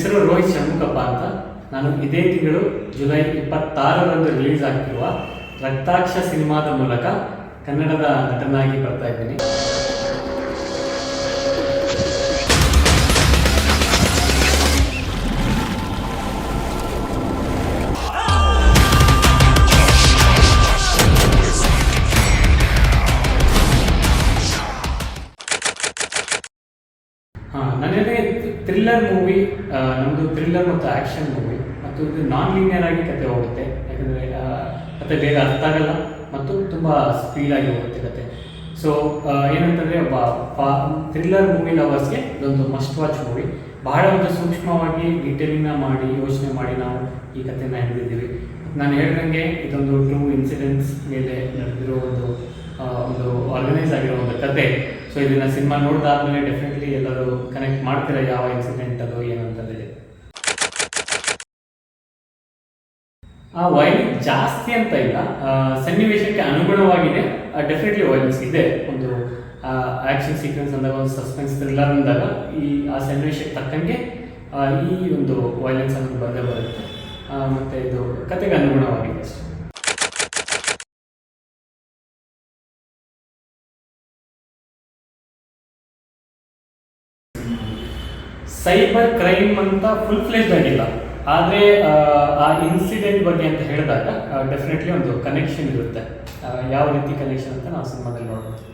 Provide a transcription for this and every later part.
ಹೆಸರು ರೋಹಿತ್ ಷಣ್ಮುಖಪ್ಪ ಅಂತ. ನಾನು ಇದೇ ತಿಂಗಳು ಜುಲೈ ಇಪ್ಪತ್ತಾರರಂದು ರಿಲೀಸ್ ಆಗ್ತಿರುವ ರಕ್ತಾಕ್ಷ ಸಿನಿಮಾದ ಮೂಲಕ ಕನ್ನಡದ ನಟನಾಗಿ ಬರ್ತಾ ಇದ್ದೀನಿ. ಹಾಂ, ನನ್ನಲ್ಲಿ ಥ್ರಿಲ್ಲರ್ ಮೂವಿ ನಮ್ಮದು ಥ್ರಿಲ್ಲರ್ ಮತ್ತು ಆ್ಯಕ್ಷನ್ ಮೂವಿ. ಮತ್ತು ಇದು ನಾನ್ ಲೀನಿಯರ್ ಆಗಿ ಕತೆ ಹೋಗುತ್ತೆ. ಯಾಕಂದರೆ ಕತೆ ಬೇಗ ಅರ್ಥ ಆಗಲ್ಲ ಮತ್ತು ತುಂಬ ಸ್ಪೀಡಾಗಿ ಹೋಗುತ್ತೆ ಕತೆ. ಸೊ ಏನಂತಂದರೆ ಒಬ್ಬ ಥ್ರಿಲ್ಲರ್ ಮೂವಿ ಲವರ್ಸ್ಗೆ ಇದೊಂದು ಮಸ್ಟ್ ವಾಚ್ ಮೂವಿ. ಬಹಳ ಒಂದು ಸೂಕ್ಷ್ಮವಾಗಿ ಡೀಟೇಲಿಂಗ್ನ ಮಾಡಿ, ಯೋಚನೆ ಮಾಡಿ ನಾವು ಈ ಕಥೆನ ಹಿಡಿದಿದ್ದೀವಿ. ನಾನು ಹೇಳ್ದಂಗೆ ಇದೊಂದು ಟ್ರೂ ಇನ್ಸಿಡೆಂಟ್ಸ್ ಮೇಲೆ ನಡೆದಿರೋ ಒಂದು ಒಂದು ಆರ್ಗನೈಸ್ ಆಗಿರೋ ಒಂದು ಕತೆ. ಇದನ್ನ ಸಿನಿಮಾ ನೋಡಿದಾದ್ಮೇಲೆ ಡೆಫಿನೆಟ್ಲಿ ಎಲ್ಲರೂ ಕನೆಕ್ಟ್ ಮಾಡ್ತೀರಾ ಯಾವ ಇನ್ಸಿಡೆಂಟ್ ಅದು, ಏನು ಅಂತ ಹೇಳಿ? ಆ ವೈಲೆನ್ಸ್ ಜಾಸ್ತಿ ಅಂತ ಇಲ್ಲ. ಸನ್ನಿವೇಶಕ್ಕೆ ಅನುಗುಣವಾಗಿದೆ. ಡೆಫಿನೆಟ್ಲಿ ವೈಲೆನ್ಸ್ ಇದೆ. ಒಂದು ಆಕ್ಷನ್ ಸೀಕ್ವೆನ್ಸ್ ಅಂದಾಗ, ಒಂದು ಸಸ್ಪೆನ್ಸ್ ಥ್ರಿಲ್ಲರ್ ಅಂದಾಗ, ಈ, ಆ ಸನ್ನಿವೇಶಕ್ಕೆ ತಕ್ಕಂಗೆ ಈ ಒಂದು ವೈಲೆನ್ಸ್ ಅನ್ನೋದು ಬಂದೇ ಬರುತ್ತೆ. ಮತ್ತೆ ಇದು ಕತೆಗೆ ಅನುಗುಣವಾಗಿದೆ ಅಷ್ಟೇ. ಸೈಬರ್ ಕ್ರೈಮ್ ಅಂತ ಫುಲ್ ಫ್ಲೆಜ್ಡ್ ಆಗಿಲ್ಲ. ಆದರೆ, ಆ ಇನ್ಸಿಡೆಂಟ್ ಬಗ್ಗೆ ಅಂತ ಹೇಳಿದಾಗ ಡೆಫಿನೆಟ್ಲಿ ಒಂದು ಕನೆಕ್ಷನ್ ಇರುತ್ತೆ. ಯಾವ ರೀತಿ ಕನೆಕ್ಷನ್ ಅಂತ ನಾವು ಸಿನಿಮಾದಲ್ಲಿ ನೋಡ್ಬೋದು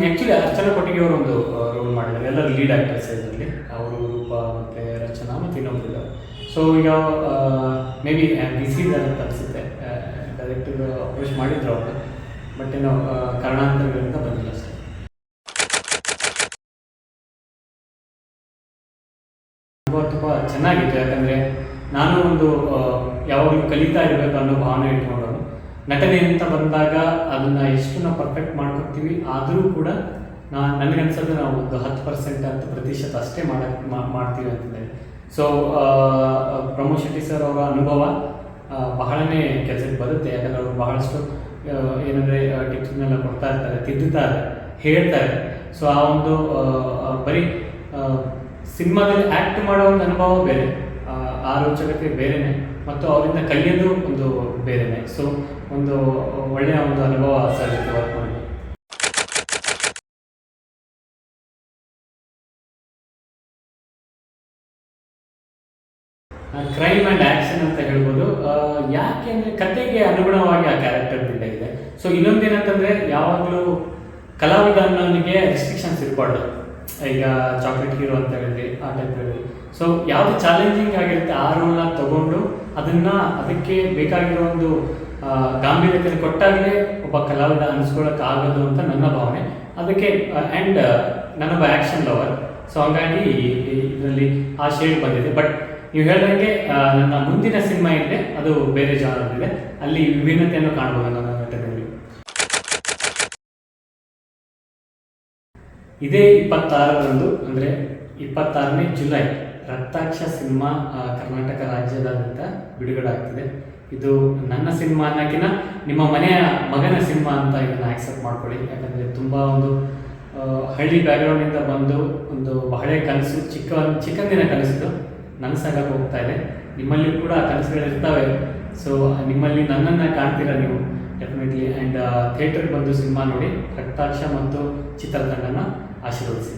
ಆ್ಯಕ್ಚುಲಿ ಅರ್ಚನಾ ಕೊಟ್ಟಿಗೆ ಅವರು ಒಂದು ರೋಲ್ ಮಾಡಿದ್ದಾರೆ. ಎಲ್ಲರೂ ಲೀಡ್ ಆ್ಯಕ್ಟರ್ಸ್ ಇದರಲ್ಲಿ. ಅವರು ರೂಪ ಮತ್ತು ರಚನಾ ಮತ್ತು ಇನ್ನೊಬ್ಬರು ಸೊ ಈಗ ಮೇ ಬಿ ಬಿಸಿ ಅಂತ ಅನಿಸುತ್ತೆ. ಡೈರೆಕ್ಟರ್ ಅಪ್ರೋಚ್ ಮಾಡಿದ್ರು ಅವರು. ಬಟ್ ಏನೋ ಕಾರಣಾಂತರಗಳಿಂದ ಬಂದಿಲ್ಲ ಸರ್. ಅನುಭವ ತುಂಬ ಚೆನ್ನಾಗಿತ್ತು ಯಾಕಂದರೆ ನಾನು ಒಂದು ಯಾವಾಗಲೂ ಕಲಿತಾ ಇರಬೇಕು ಅನ್ನೋ ಭಾವನೆ ಇಟ್ಕೊಂಡವನು. ನಟನೆ ಅಂತ ಬಂದಾಗ ಅದನ್ನ ಎಷ್ಟು ನಾವು ಪರ್ಫೆಕ್ಟ್ ಮಾಡ್ಕೊತೀವಿ ಆದರೂ ಕೂಡ ನಾ ನನಗನ್ಸೋದು ನಾವು ಒಂದು ಹತ್ತು ಪರ್ಸೆಂಟ್ ಹತ್ತು ಪ್ರತಿಶತ ಅಷ್ಟೇ ಮಾಡಕ್ಕೆ ಮಾಡ್ತೀವಿ ಅಂತಂದರೆ. ಸೊ ಪ್ರಮೋದ್ ಶೆಟ್ಟಿ ಸರ್ ಅವರ ಅನುಭವ ಬಹಳನೇ ಕೆಲಸಕ್ಕೆ ಬರುತ್ತೆ. ಯಾಕಂದ್ರೆ ಅವರು ಬಹಳಷ್ಟು ಏನಂದರೆ ಟಿಪ್ಸ್ನೆಲ್ಲ ಕೊಡ್ತಾ ಇರ್ತಾರೆ ತಿದ್ದುತ್ತಾರೆ ಹೇಳ್ತಾರೆ. ಸೊ ಆ ಒಂದು ಬರೀ ಸಿನಿಮಾದಲ್ಲಿ ಆ್ಯಕ್ಟ್ ಮಾಡೋ ಒಂದು ಅನುಭವ ಬೇರೆ ಆ, ರೋಚಕತೆ ಬೇರೆನೆ ಮತ್ತು ಅವರಿಂದ ಕಲಿಯೋದು ಒಂದು ಬೇರೆನೆ. ಸೊ ಒಂದು ಒಳ್ಳೆಯ ಒಂದು ಅನುಭವ ಸರ್ ಜೊತೆ ವರ್ಕ್ ಮಾಡಿ ಕ್ರೈಮ್ ಆ್ಯಂಡ್ ಆ್ಯಕ್ಷನ್ ಅಂತ ಹೇಳ್ಬೋದು. ಯಾಕೆ ಅಂದರೆ ಕತೆಗೆ ಅನುಗುಣವಾಗಿ ಆ ಕ್ಯಾರೆಕ್ಟರ್ ಇನ್ನೊಂದು ಸೊ ಇನ್ನೊಂದೇನಂತಂದರೆ ಯಾವಾಗಲೂ ಕಲಾವಿದ ಅನ್ನೋನಿಗೆ ರೆಸ್ಟ್ರಿಕ್ಷನ್ಸ್ ಇರಬಾರ್ದು. ಈಗ ಚಾಕ್ಲೇಟ್ ಹೀರೋ ಅಂತ ಹೇಳಿದ್ರಿ ಆ ಹೇಳಿ ಸೊ ಯಾವುದು ಚಾಲೆಂಜಿಂಗ್ ಆಗಿರುತ್ತೆ, ಆ ರೋಲ್ನ ತಗೊಂಡು ಅದನ್ನ ಅದಕ್ಕೆ ಬೇಕಾಗಿರೋ ಒಂದು ಗಾಂಭೀರ್ಯತೆ ಕೊಟ್ಟಾಗಲೇ ಒಬ್ಬ ಕಲಾವಿದ ಆಗೋದು ಅಂತ ನನ್ನ ಭಾವನೆ. ಅದಕ್ಕೆ ಆ್ಯಂಡ್ ನಾನೊಬ್ಬ ಆ್ಯಕ್ಷನ್ ಲವರ್ ಸೊ ಹಾಗಾಗಿ ಇದರಲ್ಲಿ ಆ ಶೇಡ್ ಬಂದಿದೆ. ಬಟ್ ನೀವು ಹೇಳ್ದಂಗೆ ನನ್ನ ಮುಂದಿನ ಸಿನಿಮಾ ಏನಿದೆ ಅದು ಬೇರೆ ಜಾಗದಲ್ಲಿದೆ ಅಲ್ಲಿ ವಿಭಿನ್ನತೆಯನ್ನು ಕಾಣ್ಬೋದು ನನ್ನ ನಟನೆಯಲ್ಲಿ ಇದೇ ಇಪ್ಪತ್ತಾರರಂದು, ಅಂದರೆ ಇಪ್ಪತ್ತಾರನೇ ಜುಲೈ, ರಕ್ತಾಕ್ಷ ಸಿನಿಮಾ ಕರ್ನಾಟಕ ರಾಜ್ಯದಾದ್ಯಂತ ಬಿಡುಗಡೆ ಆಗ್ತಿದೆ ಇದು ನನ್ನ ಸಿನಿಮಾ ಅನ್ನೋಕ್ಕಿಂತ ನಿಮ್ಮ ಮನೆಯ ಮಗನ ಸಿನಿಮಾ ಅಂತ ಇದನ್ನು ಆಕ್ಸೆಪ್ಟ್ ಮಾಡ್ಕೊಳ್ಳಿ. ಯಾಕಂದರೆ ತುಂಬ ಒಂದು ಹಳ್ಳಿ ಬ್ಯಾಕ್ಗ್ರೌಂಡಿಂದ ಬಂದು ಒಂದು ಬಹಳ ಕನಸು, ಚಿಕ್ಕ, ಚಿಕ್ಕಂದಿನ ಕನಸಿದು ನನಸಾಗಕ್ಕೆ ಹೋಗ್ತಾ ಇದೆ. ನಿಮ್ಮಲ್ಲಿ ಕೂಡ ಕನಸುಗಳಿರ್ತವೆ. ಸೊ ನಿಮ್ಮಲ್ಲಿ ನನ್ನನ್ನು ಕಾಣ್ತೀರಾ ನೀವು? ಡೆಫಿನೆಟ್ಲಿ ಆ್ಯಂಡ್ ಥಿಯೇಟರ್ಗೆ ಬಂದು ಸಿನಿಮಾ ನೋಡಿ ರಕ್ತಾಕ್ಷ ಮತ್ತು ಚಿತ್ರತಂಡನ ಆಶೀರ್ವದಿಸಿ.